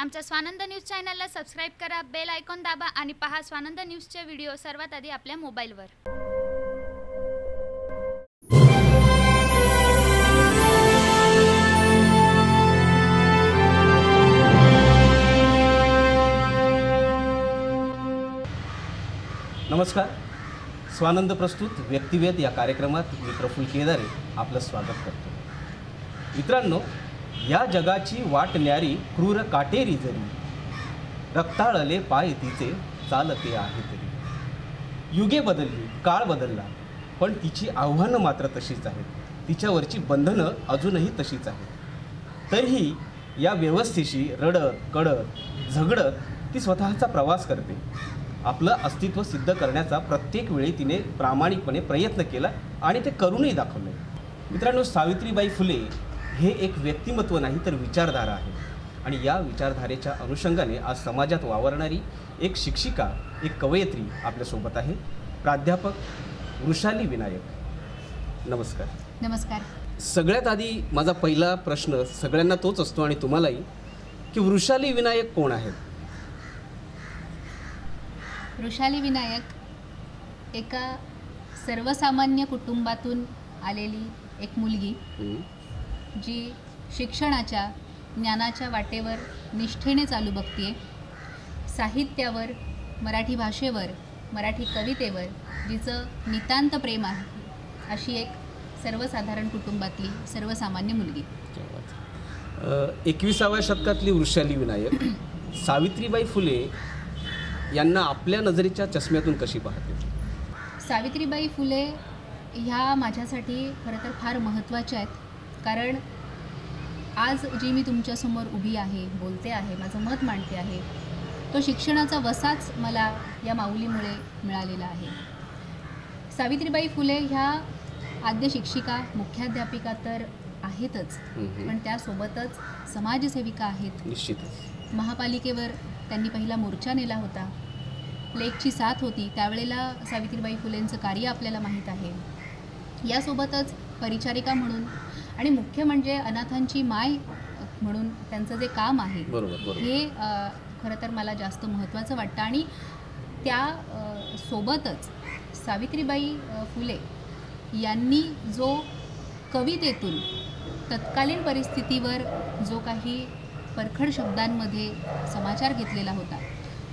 आमच्या स्वानंद न्यूज चॅनलला सबस्क्राईब करा बेल आयकॉन दाबा आणि पहा स्वानंद न्यूजचे व्हिडिओ सर्वात आधी आपल्या मोबाईलवर. नमस्कार. स्वानंद प्रस्तुत व्यक्तिवेद या कार्यक्रमात मी प्रफुल केदारे आपलं स्वागत करतो. मित्रांनो या जगाची वाट न्यारी क्रूर काटेरी जरी. रक्ताळले पाय तिचे चालते आहे तरी. युगे बदलली काळ बदलला पण तिची आव्हानं मात्र तशीच आहेत. तिच्यावरची बंधनं अजूनही तशीच आहेत. तरीही या व्यवस्थेशी रडत कडत झगडत ती स्वतःचा प्रवास करते. आपलं अस्तित्व सिद्ध करण्याचा प्रत्येक वेळी तिने प्रामाणिकपणे प्रयत्न केला आणि ते करूनही दाखवले. मित्रांनो सावित्रीबाई फुले हे एक व्यक्तिमत्व नाही तर विचारधारा आहे. आणि या विचारधारेच्या अनुषंगाने आज समाजात वावरणारी एक शिक्षिका एक कवयित्री आपल्यासोबत आहे. प्राध्यापक वृषाली विनायक. नमस्कार. नमस्कार. सगळ्यात आधी माझा पहिला प्रश्न सगळ्यांना तोच असतो आणि तुम्हालाही की वृषाली विनायक कोण आहेत? वृषाली विनायक एका सर्वसामान्य कुटुंबातून आलेली एक मुलगी. जी शिक्षणाच्या ज्ञानाच्या वाटेवर निष्ठेने चालू बघतीये साहित्यावर मराठी भाषेवर मराठी कवितेवर जिचं नितांत प्रेम आहे अशी एक सर्वसाधारण कुटुंबातली सर्वसामान्य मुलगी. एकविसाव्या शतकातली वृषाली विनायक सावित्रीबाई फुले यांना आपल्या नजरेच्या चष्म्यातून कशी पाहते? सावित्रीबाई फुले ह्या माझ्यासाठी खरं तर फार महत्त्वाच्या आहेत. कारण आज जी मी तुमच्यासमोर उभी आहे बोलते आहे माझं मत मांडते आहे तो शिक्षणाचा वसाच मला या माऊलीमुळे मिळालेला आहे. सावित्रीबाई फुले ह्या आद्य शिक्षिका मुख्याध्यापिका तर आहेतच. पण त्यासोबतच समाजसेविका आहेत. निश्चितच. महापालिकेवर त्यांनी पहिला मोर्चा नेला होता. लेकची साथ होती. त्यावेळेला सावित्रीबाई फुलेंचं कार्य आपल्याला माहीत आहे. यासोबतच परिचारिका म्हणून आणि मुख्य म्हणजे अनाथांची माय म्हणून त्यांचं जे काम आहे हे खरं तर मला जास्त महत्त्वाचं वाटतं. आणि त्या सोबतच सावित्रीबाई फुले यांनी जो कवितेतून तत्कालीन परिस्थितीवर जो काही परखड शब्दांमध्ये समाचार घेतलेला होता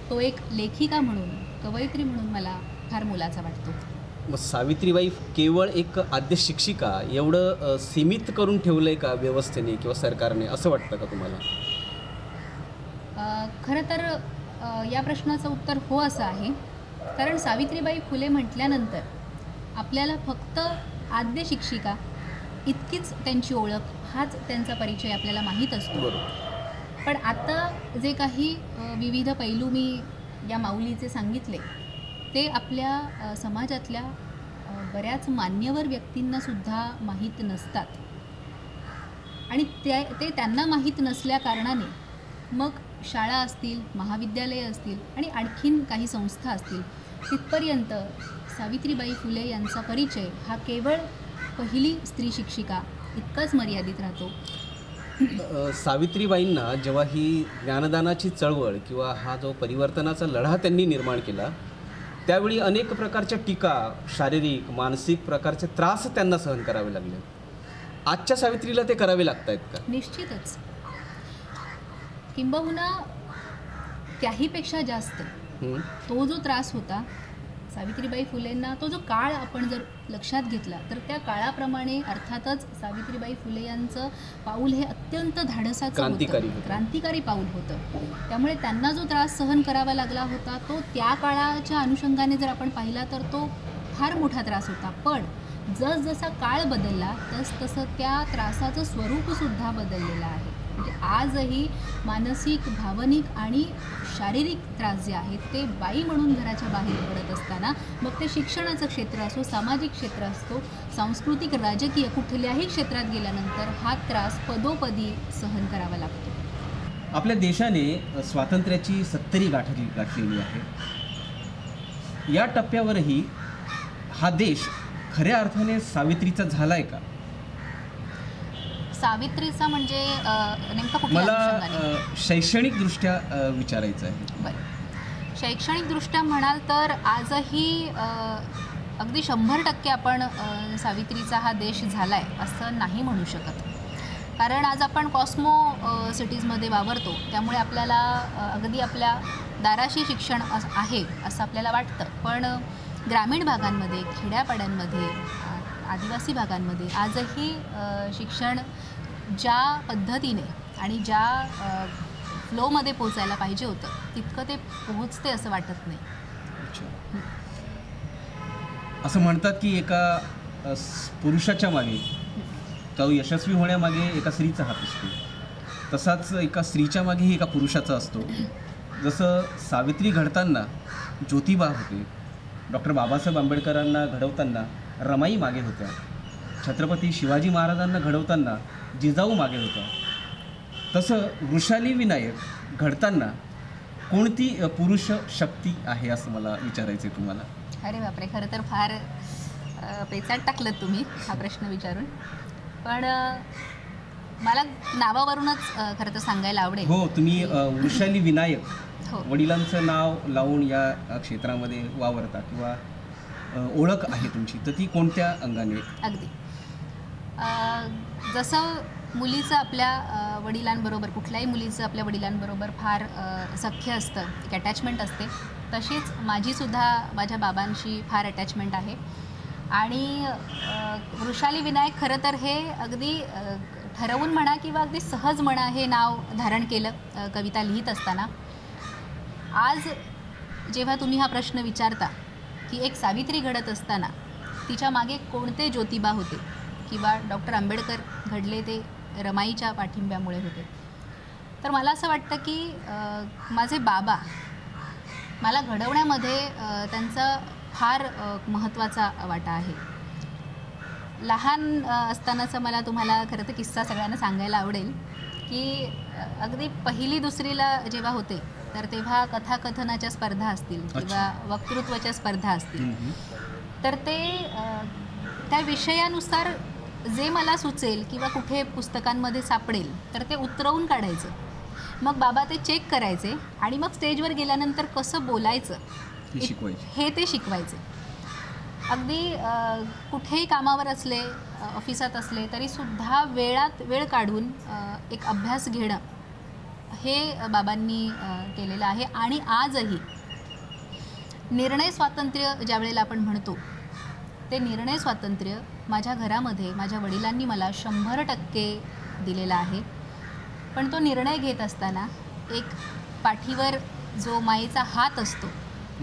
तो एक लेखिका म्हणून कवयित्री म्हणून मला फार मोलाचा वाटतो. मग सावित्रीबाई केवळ एक आद्य शिक्षिका एवढं सीमित करून ठेवलंय का व्यवस्थेने किंवा सरकारने? असं वाटतं का तुम्हाला? खरं तर या प्रश्नाचं उत्तर हो असं आहे. कारण सावित्रीबाई फुले म्हटल्यानंतर आपल्याला फक्त आद्य शिक्षिका इतकीच त्यांची ओळख हाच त्यांचा परिचय आपल्याला माहीत असतो. बरोबर. पण आता जे काही विविध पैलू मी या माऊलीचे सांगितले ते आपल्या समाजातल्या बऱ्याच मान्यवर व्यक्तींनासुद्धा माहीत नसतात. आणि त्या ते त्यांना माहीत नसल्या कारणाने मग शाळा असतील महाविद्यालये असतील आणि आणखीन काही संस्था असतील तिथपर्यंत सावित्रीबाई फुले यांचा परिचय हा केवळ पहिली स्त्री शिक्षिका इतकाच मर्यादित राहतो. सावित्रीबाईंना जेव्हा ही ज्ञानदानाची चळवळ किंवा हा जो परिवर्तनाचा लढा त्यांनी निर्माण केला त्यावेळी अनेक प्रकारच्या टीका शारीरिक मानसिक प्रकारचे त्रास त्यांना सहन करावे लागले. आजच्या सावित्रीला ते करावे लागत आहेत का? निश्चितच. किंबहुना त्याहीपेक्षा जास्त? तो जो त्रास होता सावित्रीबाई फुलेंना तो जो काळ आपण जर लक्षात घेतला तर त्या काळाप्रमाणे अर्थातच सावित्रीबाई फुले यांचं पाऊल हे अत्यंत धाडसाचं क्रांतिकारी. क्रांतिकारी पाऊल होतं. त्यामुळे त्यांना जो त्रास सहन करावा लागला होता तो त्या काळाच्या अनुषंगाने जर आपण पाहिला तर तो फार मोठा त्रास होता. पण जसजसा काळ बदलला तस तसं त्या त्रासाचं स्वरूपसुद्धा बदललेलं आहे. म्हणजे आजही मानसिक भावनिक आणि शारीरिक त्रास जे आहेत ते बाई म्हणून घराच्या बाहेर पडत असताना मग ते शिक्षणाचं क्षेत्र असो सामाजिक क्षेत्र असतो सांस्कृतिक राजकीय कुठल्याही क्षेत्रात गेल्यानंतर हा त्रास पदोपदी सहन करावा लागतो. आपल्या देशाने स्वातंत्र्याची सत्तरी गाठली गाठलेली आहे. या टप्प्यावरही हा देश खऱ्या अर्थाने सावित्रीचा झालाय का? सावित्रीचा म्हणजे अ, नेमका कुठल्या मला अनुषंगाने? अ, शैक्षणिकदृष्ट्या विचारायचं आहे बरं. शैक्षणिकदृष्ट्या म्हणाल तर आजही अगदी शंभर टक्के आपण सावित्रीचा हा देश झाला आहे असं नाही म्हणू शकत. कारण आज आपण कॉस्मो सिटीजमध्ये वावरतो. त्यामुळे आपल्याला अगदी आपल्या दाराशी शिक्षण आहे असं आपल्याला वाटतं. पण ग्रामीण भागांमध्ये खेड्यापाड्यांमध्ये आदिवासी भागांमध्ये आजही शिक्षण ज्या पद्धतीने आणि ज्या फ्लोमध्ये पोचायला पाहिजे होतं तितकं ते पोहोचते असं वाटत नाही. असं म्हणतात की एका पुरुषाच्या मागे तो यशस्वी होण्यामागे एका स्त्रीचा हात असतो. तसाच एका स्त्रीच्या मागेही एका पुरुषाचा असतो. जसं सावित्री घडताना ज्योतिबा होते डॉक्टर बाबासाहेब आंबेडकरांना घडवताना रमाई मागे होत्या. छत्रपती शिवाजी महाराजांना घडवताना जिजाऊ मागे होत्या तसं वृषाली विनायक घडताना कोणती पुरुष शक्ती आहे असं मला विचारायचं आहे तुम्हाला? अरे बापरे खरं तर फार पेचाट टाकलं तुम्ही हा प्रश्न विचारून. पण मला नावावरूनच खरं तर सांगायला आवडेल. हो तुम्ही वृषाली विनायक हो. वडिलांचं नाव लावून या क्षेत्रामध्ये वावरता किंवा ओळख आहे तुमची तर ती कोणत्या अंगाने? अगदी. जसं मुलीचं आपल्या वडिलांबरोबर कुठल्याही मुलीचं आपल्या वडिलांबरोबर फार सख्य असतं एक अटॅचमेंट असते तशीच माझीसुद्धा माझ्या बाबांशी फार अटॅचमेंट आहे. आणि वृषाली विनायक खरं तर हे अगदी ठरवून म्हणा किंवा अगदी सहज म्हणा हे नाव धारण केलं कविता लिहित असताना. आज जेव्हा तुम्ही हा प्रश्न विचारता की एक सावित्री घडत असताना तिच्यामागे कोणते ज्योतिबा होते? किंवा डॉक्टर आंबेडकर घडले ते रमाईच्या पाठिंब्यामुळे होते. तर मला असं वाटतं की माझे बाबा मला घडवण्यामध्ये त्यांचा फार महत्त्वाचा वाटा आहे. लहान असतानाचा मला तुम्हाला खरं तर किस्सा सगळ्यांना सांगायला आवडेल की अगदी पहिली दुसरीला जेव्हा होते तर तेव्हा कथाकथनाच्या स्पर्धा असतील किंवा वक्तृत्वाच्या स्पर्धा असतील. तर ते त्या विषयानुसार जे मला सुचेल किंवा कुठे पुस्तकांमध्ये सापडेल तर ते उतरवून काढायचं. मग बाबा ते चेक करायचे आणि मग स्टेजवर गेल्यानंतर कसं बोलायचं हे ते शिकवायचे. अगदी कुठेही कामावर असले ऑफिसात असले तरीसुद्धा वेळात वेळ काढून एक अभ्यास घेणं हे बाबांनी केलेलं आहे. आणि आजही निर्णय स्वातंत्र्य ज्या वेळेला आपण म्हणतो ते निर्णय स्वातंत्र्य माझ्या घरामध्ये माझ्या वडिलांनी मला शंभर टक्के दिलेलं आहे. पण तो निर्णय घेत असताना एक पाठीवर जो मायेचा हात असतो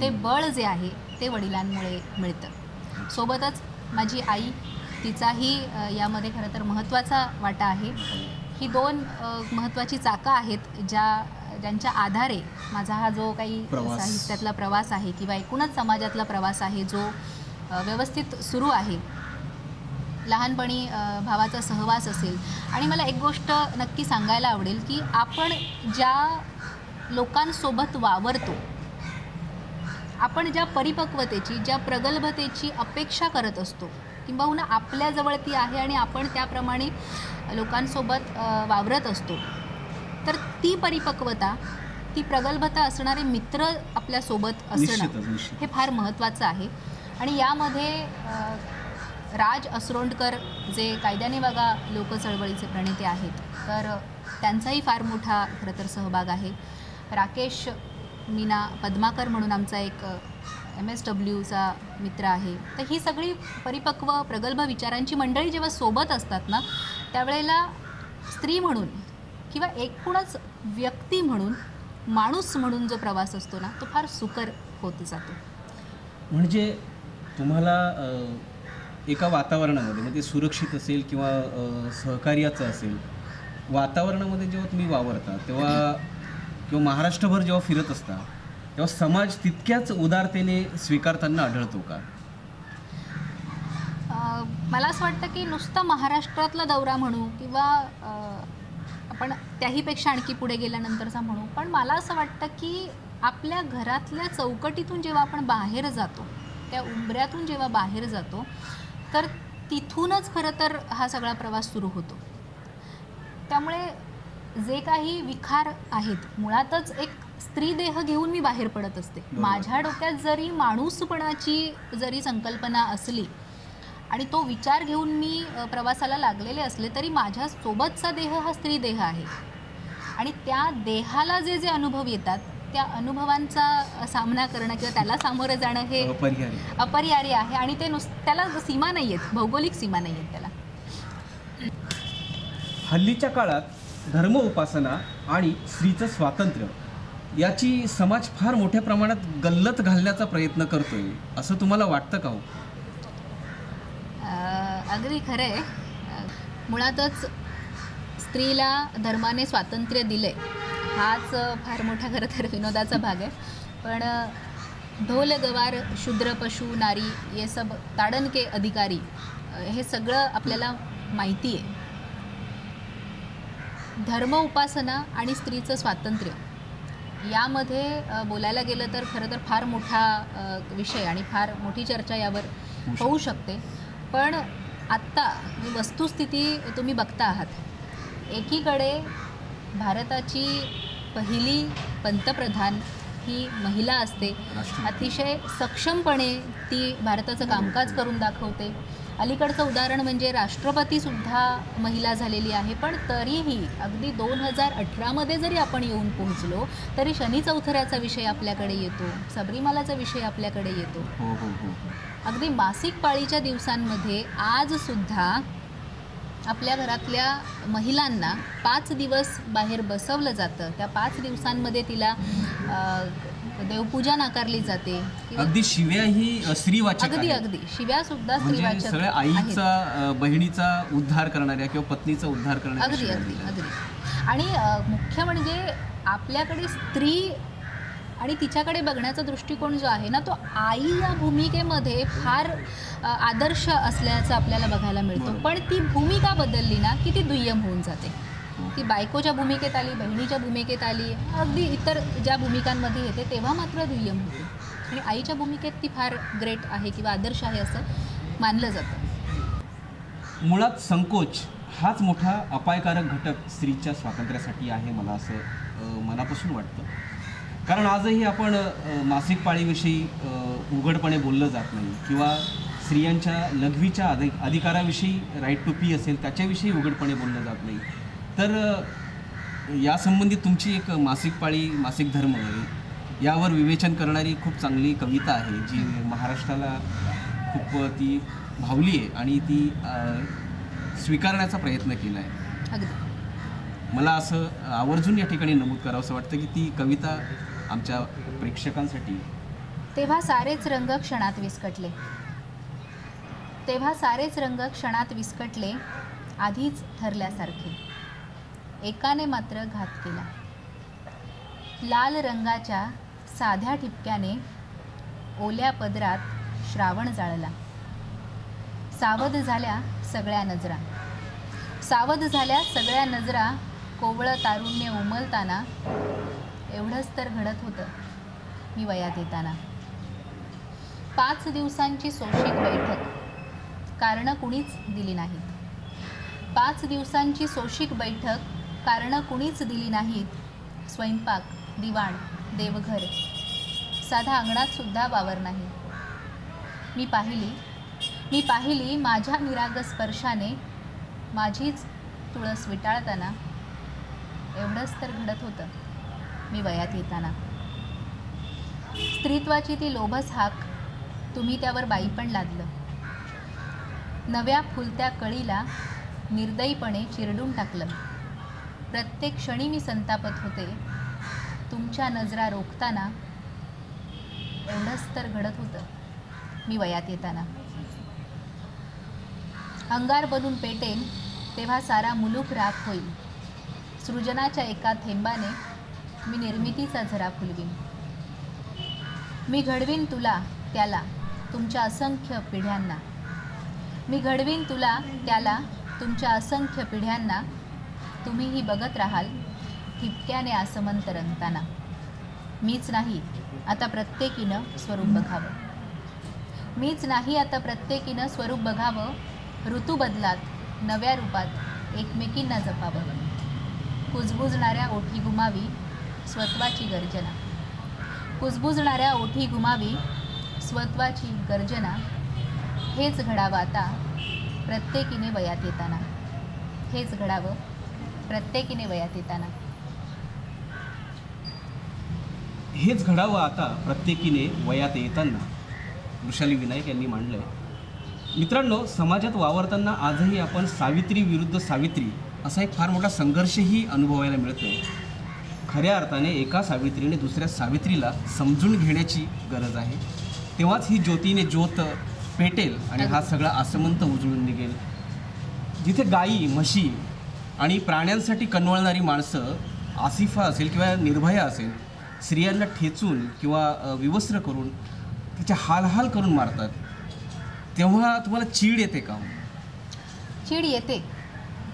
ते बळ जे आहे ते वडिलांमुळे मिळतं. सोबतच माझी आई तिचाही यामध्ये खरं तर महत्त्वाचा वाटा आहे. ही दोन महत्त्वाची चाकं आहेत ज्या ज्यांच्या आधारे माझा हा जो काही. साहित्यातला प्रवास आहे किंवा एकूणच समाजातला प्रवास आहे जो व्यवस्थित सुरू आहे. लहानपणी भावाचा सहवास असेल. आणि मला एक गोष्ट नक्की सांगायला आवडेल की आपण ज्या लोकांसोबत वावरतो आपण ज्या परिपक्वतेची ज्या प्रगल्भतेची अपेक्षा करत असतो किंबहुना आपल्याजवळ ती आहे आणि आपण त्याप्रमाणे लोकांसोबत वावरत असतो तर ती परिपक्वता ती प्रगल्भता असणारे मित्र आपल्यासोबत असणं हे फार महत्त्वाचं आहे. आणि यामध्ये राज असरोंडकर जे कायद्याने बघा लोक चळवळीचे प्रणेते आहेत तर त्यांचाही फार मोठा खरं तर सहभाग आहे. राकेश मीना पद्माकर म्हणून आमचा एक एम एस डब्ल्यूचा मित्र आहे. तर ही सगळी परिपक्व प्रगल्भ विचारांची मंडळी जेव्हा सोबत असतात ना त्यावेळेला स्त्री म्हणून किंवा एकूणच व्यक्ती म्हणून माणूस म्हणून जो प्रवास असतो ना तो फार सुकर होत जातो. म्हणजे तुम्हाला एका वातावरणामध्ये म्हणजे सुरक्षित असेल किंवा सहकार्याचं असेल वातावरणामध्ये जेव्हा तुम्ही वावरता तेव्हा किंवा महाराष्ट्रभर जेव्हा फिरत असता तेव्हा समाज तितक्याच उदारतेने स्वीकारताना आढळतो का? मला असं वाटतं की नुसतं महाराष्ट्रातला दौरा म्हणू किंवा आपण त्याहीपेक्षा आणखी पुढे गेल्यानंतरचा म्हणू पण मला असं वाटतं की आपल्या घरातल्या चौकटीतून जेव्हा आपण बाहेर जातो त्या उंबऱ्यातून जेव्हा बाहेर जातो तर तिथूनच खरं तर हा सगळा प्रवास सुरू होतो. त्यामुळे जे काही विकार आहेत मुळातच एक स्त्री देह घेऊन मी बाहेर पडत असते. माझ्या डोक्यात जरी माणूसपणाची जरी संकल्पना असली आणि तो विचार घेऊन मी प्रवासाला लागलेले असले तरी माझ्या सोबतचा देह हा स्त्री देह आहे. आणि त्या देहाला जे जे अनुभव येतात त्या अनुभवांचा सामना करणं किंवा त्याला सामोरं जाणं हे अपरिहार्य. अपरिहार्य आहे आणि ते नुस त्याला सीमा नाही आहेत भौगोलिक सीमा नाही आहेत त्याला. हल्लीच्या काळात धर्म उपासना आणि स्त्रीचं स्वातंत्र्य याची समाज फार मोठ्या प्रमाणात गल्लत घालण्याचा प्रयत्न करतोय असं तुम्हाला वाटतं का हो? अगदी खरं आहे. मुळातच स्त्रीला धर्माने स्वातंत्र्य दिले हाच फार मोठा खरं तर विनोदाचा भाग आहे. पण ढोल गवार शूद्र पशु नारी ये सब ताडन के अधिकारी हे सगळं आपल्याला माहिती आहे. धर्म उपासना आणि स्त्रीचं स्वातंत्र्य यामध्ये बोलायला गेलं तर खरं तर फार मोठा विषय आणि फार मोठी चर्चा यावर होऊ शकते. पण आत्ता ही वस्तुस्थिती तुम्ही बघता आहात. एकीकडे भारताची पहिली पंतप्रधान ही महिला असते. अतिशय सक्षमपणे ती भारताचं कामकाज करून दाखवते. अलीकडचं उदाहरण म्हणजे राष्ट्रपतीसुद्धा महिला झालेली आहे पण तरीही अगदी दोन हजार अठरामध्ये जरी आपण येऊन पोहोचलो तरी शनी चौथऱ्याचा विषय आपल्याकडे येतो सबरीमालाचा विषय आपल्याकडे येतो. हो हो हो अगदी मासिक पाळीच्या दिवसांमध्ये आजसुद्धा आपल्या घरातल्या महिलांना पाच दिवस बाहेर बसवलं जातं त्या पाच दिवसांमध्ये तिला देवपूजा नाकारली जाते अगदी शिव्या ही स्त्रीवाचक अगदी. अगदी शिव्या सुद्धा म्हणजे स्त्रीवाचक. आईचा बहिणीचा उद्धार करणाऱ्या किंवा पत्नीचा उद्धार करणाऱ्या अगदी अगदी. अगदी आणि मुख्य म्हणजे आपल्याकडे स्त्री आणि तिच्याकडे बघण्याचा दृष्टिकोन जो आहे ना तो आई या भूमिकेमध्ये फार आदर्श असल्याचं आपल्याला बघायला मिळतं. पण ती भूमिका बदलली ना की ती दुय्यम होऊन जाते. ती बायकोच्या भूमिकेत आली बहिणीच्या भूमिकेत आली अगदी इतर ज्या भूमिकांमध्ये येते तेव्हा मात्र दुय्यम होते आणि आईच्या भूमिकेत ती फार ग्रेट आहे किंवा आदर्श आहे असं मानलं जातं मुळात संकोच हाच मोठा अपायकारक घटक स्त्रीच्या स्वातंत्र्यासाठी आहे मला असं मनापासून वाटतं कारण आजही आपण मासिक पाळीविषयी उघडपणे बोललं जात नाही. किंवा स्त्रियांच्या लघवीच्या अधि अधिकाराविषयी राईट टू पी असेल त्याच्याविषयी उघडपणे बोललं जात नाही. तर यासंबंधी तुमची एक मासिक पाळी मासिक धर्म यावर विवेचन करणारी खूप चांगली कविता आहे जी महाराष्ट्राला खूप ती भावली आहे आणि ती स्वीकारण्याचा प्रयत्न केला आहे. मला असं आवर्जून या ठिकाणी नमूद करावं असं वाटतं की ती कविता आमच्या प्रेक्षकांसाठी. तेव्हा सारेच रंग क्षणात विस्कटले. तेव्हा सारेच रंग क्षणात विस्कटले आधीच ठरल्यासारखे. एकाने मात्र घात केला. लाल रंगाच्या साध्या ठिपक्याने ओल्या पदरात श्रावण जाळला. सावध झाल्या सगळ्या नजरा. सावध झाल्या सगळ्या नजरा कोवळं तारुण्य उमलताना एवढंच तर घडत होतं मी वयात येताना पाच दिवसांची सोशिक बैठक. कारणं कुणीच दिली नाहीत. पाच दिवसांची सोशिक बैठक कारणं कुणीच दिली नाहीत. स्वयंपाक दिवाण देवघर. साधा अंगणात सुद्धा वावर नाही. मी पाहिली मी पाहिली माझ्या निराग स्पर्शाने माझीच तुळस विटाळताना. एवढंच तर घडत होतं. मी वयात येताना. स्त्रीत्वाची ती लोभस हाक तुम्ही त्यावर बाई पण लादलं. नव्या फुलत्या कळीला निर्दयीपणे चिरडून टाकलं. प्रत्येक क्षणी मी संतापत होते. तुमच्या नजरा रोखताना एवढंच तर घडत होतं मी वयात येताना. अंगार बनून पेटेन तेव्हा सारा मुलूक राख होईल. सृजनाच्या एका थेंबाने मी निर्मितीचा झरा फुलवीन. मी घडवीन तुला त्याला तुमच्या असंख्य पिढ्यांना. मी घडवीन तुला त्याला तुमच्या असंख्य पिढ्यांना. तुम्हीही बघत राहाल ठिपक्याने आसमंत रंगताना. मीच नाही आता प्रत्येकीनं स्वरूप बघावं. मीच नाही आता प्रत्येकीनं स्वरूप बघावं. ऋतू बदलात नव्या रूपात एकमेकींना जपावं. कुजबुजणाऱ्या ओठी गुमावी स्वत्वाची गर्जना. कुजबुजणाऱ्या ओठी गुमावी स्वत्वाची गर्जना. हेच घडावं आता प्रत्येकीने वयात येताना. हेच घडावं प्रत्येकीने वयात येताना. हेच घडावं आता प्रत्येकीने वयात येताना. वृषाली विनायक यांनी मांडलं आहे मित्रांनो समाजात वावरताना आजही आपण सावित्री विरुद्ध सावित्री असा एक फार मोठा संघर्षही अनुभवायला मिळतो खऱ्या अर्थाने एका सावित्रीने दुसऱ्या सावित्रीला समजून घेण्याची गरज आहे. तेव्हाच ही ज्योतीने ज्योत पेटेल आणि हा सगळा आसमंत उजळून निघेल. जिथे गायी म्हशी आणि प्राण्यांसाठी कणवळणारी माणसं आसिफा असेल किंवा निर्भया असेल स्त्रियांना ठेचून किंवा विवस्त्र करून तिच्या हालहाल करून मारतात. तेव्हा तुम्हाला चीड येते का? चीड येते.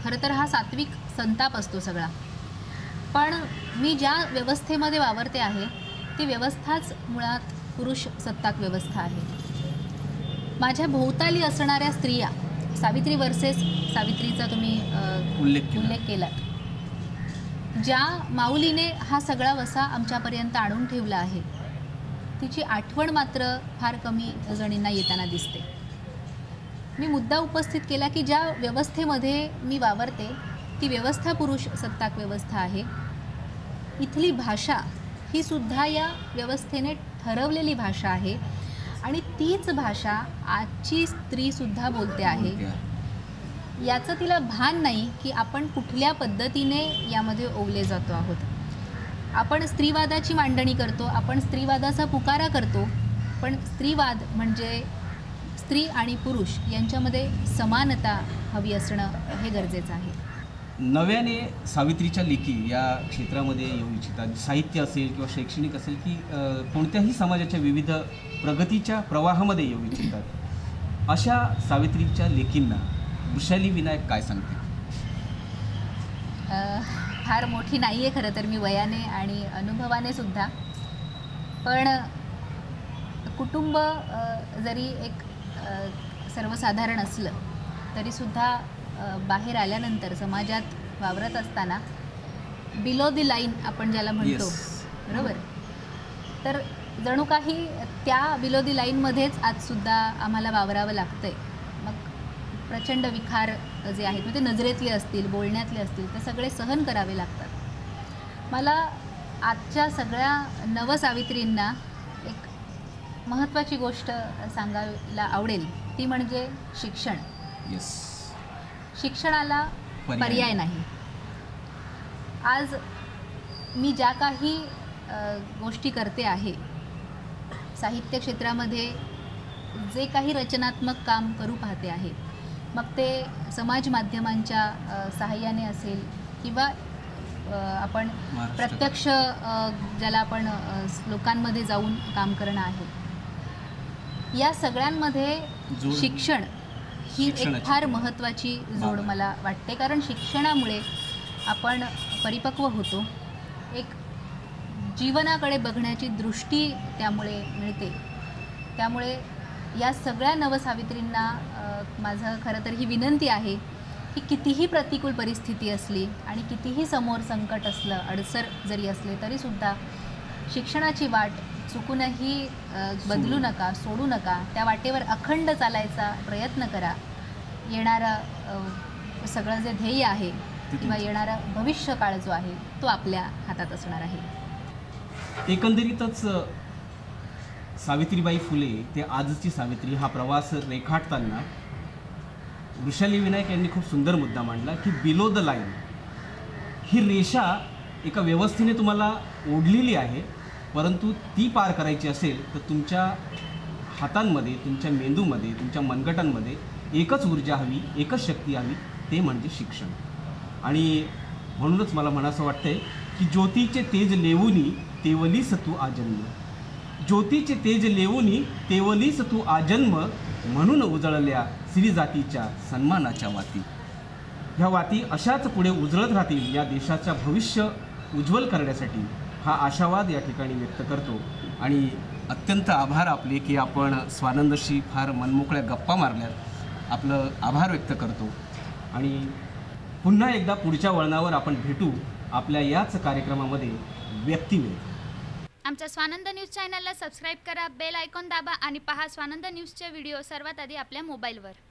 खरं तर हा सात्विक संताप असतो सगळा. पण मी ज्या व्यवस्थेमध्ये वावरते आहे ती व्यवस्थाच मुळात पुरुष सत्ताक व्यवस्था आहे. माझ्या भोवताली असणाऱ्या स्त्रिया सावित्री वर्सेस सावित्रीचा तुम्ही उल्लेख केला. उल्लेख केलात. ज्या माऊलीने हा सगळा वसा आमच्यापर्यंत आणून ठेवला आहे तिची आठवण मात्र फार कमी जणींना येताना दिसते. मी मुद्दा उपस्थित केला की ज्या व्यवस्थेमध्ये मी वावरते ती व्यवस्था पुरुष सत्ताक व्यवस्था आहे. इथली भाषा ही सुद्धा या व्यवस्थेने ठरवलेली भाषा आहे. आणि तीच भाषा आजची स्त्रीसुद्धा बोलते आहे. बोलते आहे. याचं तिला भान नाही की आपण कुठल्या पद्धतीने यामध्ये ओवले जातो आहोत. आपण स्त्रीवादाची मांडणी करतो आपण स्त्रीवादाचा पुकारा करतो पण स्त्रीवाद म्हणजे स्त्री आणि पुरुष यांच्यामध्ये समानता हवी असणं हे गरजेचं आहे. नव्याने सावित्रीच्या लेखी या क्षेत्रामध्ये येऊ इच्छितात. साहित्य असेल किंवा शैक्षणिक असेल की कोणत्याही समाजाच्या विविध प्रगतीच्या प्रवाहामध्ये येऊ इच्छितात. अशा सावित्रीच्या लेखींना वृषाली विनायक काय सांगते फार मोठी नाही आहे खरं तर मी वयाने आणि अनुभवाने सुद्धा. पण कुटुंब जरी एक सर्वसाधारण असलं तरीसुद्धा बाहेर आल्यानंतर समाजात वावरत असताना बिलो दी लाईन आपण ज्याला म्हणतो. बरोबर? तर जणू काही त्या बिलो दी लाईनमध्येच आजसुद्धा आम्हाला वावरावं लागतंय. मग प्रचंड विखार जे आहेत ते नजरेतले असतील बोलण्यातले असतील ते सगळे सहन करावे लागतात. मला आजच्या सगळ्या नवसावित्रींना एक महत्त्वाची गोष्ट सांगायला आवडेल. ती म्हणजे शिक्षण. येस शिक्षणाला पर्याय नाही आज मी ज्या काही गोष्टी करते आहे साहित्य क्षेत्रामध्ये जे काही रचनात्मक काम करू पाहते आहे मग ते समाज माध्यमांच्या सहाय्याने असेल किंवा आपण. प्रत्यक्ष ज्याला आपण लोकांमध्ये जाऊन काम करणं आहे या सगळ्यांमध्ये. शिक्षण ही एक. फार महत्त्वाची जोड. मला वाटते कारण शिक्षणामुळे आपण परिपक्व होतो एक जीवनाकडे बघण्याची दृष्टी त्यामुळे मिळते त्यामुळे या सगळ्या नवसावित्रींना माझं खरं तर ही विनंती आहे की कितीही प्रतिकूल परिस्थिती असली आणि कितीही समोर संकट असलं अडसर जरी असले तरीसुद्धा शिक्षणाची वाट चुकूनही बदलू. नका सोडू नका त्या वाटेवर अखंड चालायचा प्रयत्न करा येणारं सगळं जे ध्येय आहे किंवा. येणारा भविष्य काळ जो आहे तो आपल्या हातात असणार आहे एकंदरीतच सावित्रीबाई फुले ते आजची सावित्री हा प्रवास रेखाटताना वृषाली विनायक यांनी खूप सुंदर मुद्दा मांडला की बिलो द लाईन ही रेषा एका व्यवस्थेने तुम्हाला ओढलेली आहे परंतु ती पार करायची असेल तर तुमच्या हातांमध्ये तुमच्या मेंदूमध्ये तुमच्या मनगटांमध्ये एकच ऊर्जा हवी एकच शक्ती हवी ते म्हणजे शिक्षण. आणि म्हणूनच मला म्हणासं वाटतंय की ज्योतीचे तेज लेवुनी तेवली तू आजन्म ज्योतीचे तेज लेवुनी तेवली तू आजन्म म्हणून उजळल्या स्त्री जातीच्या सन्मानाच्या वाती. ह्या वाती अशाच पुढे उजळत राहतील या देशाचं भविष्य उज्ज्वल करण्यासाठी हा आशावाद या ठिकाणी व्यक्त करतो. आणि अत्यंत आभार आपले की आपण स्वानंदशी फार मनमोकळ्या गप्पा मारल्यात. आपलं आभार व्यक्त करतो. आणि पुन्हा एकदा पुढच्या वळणावर आपण भेटू आपल्या याच कार्यक्रमामध्ये व्यक्तिवेध आमच्या स्वानंद न्यूज चॅनलला सबस्क्राईब करा बेल आयकॉन दाबा आणि पहा स्वानंद न्यूजचे व्हिडिओ सर्वात आधी आपल्या मोबाईलवर.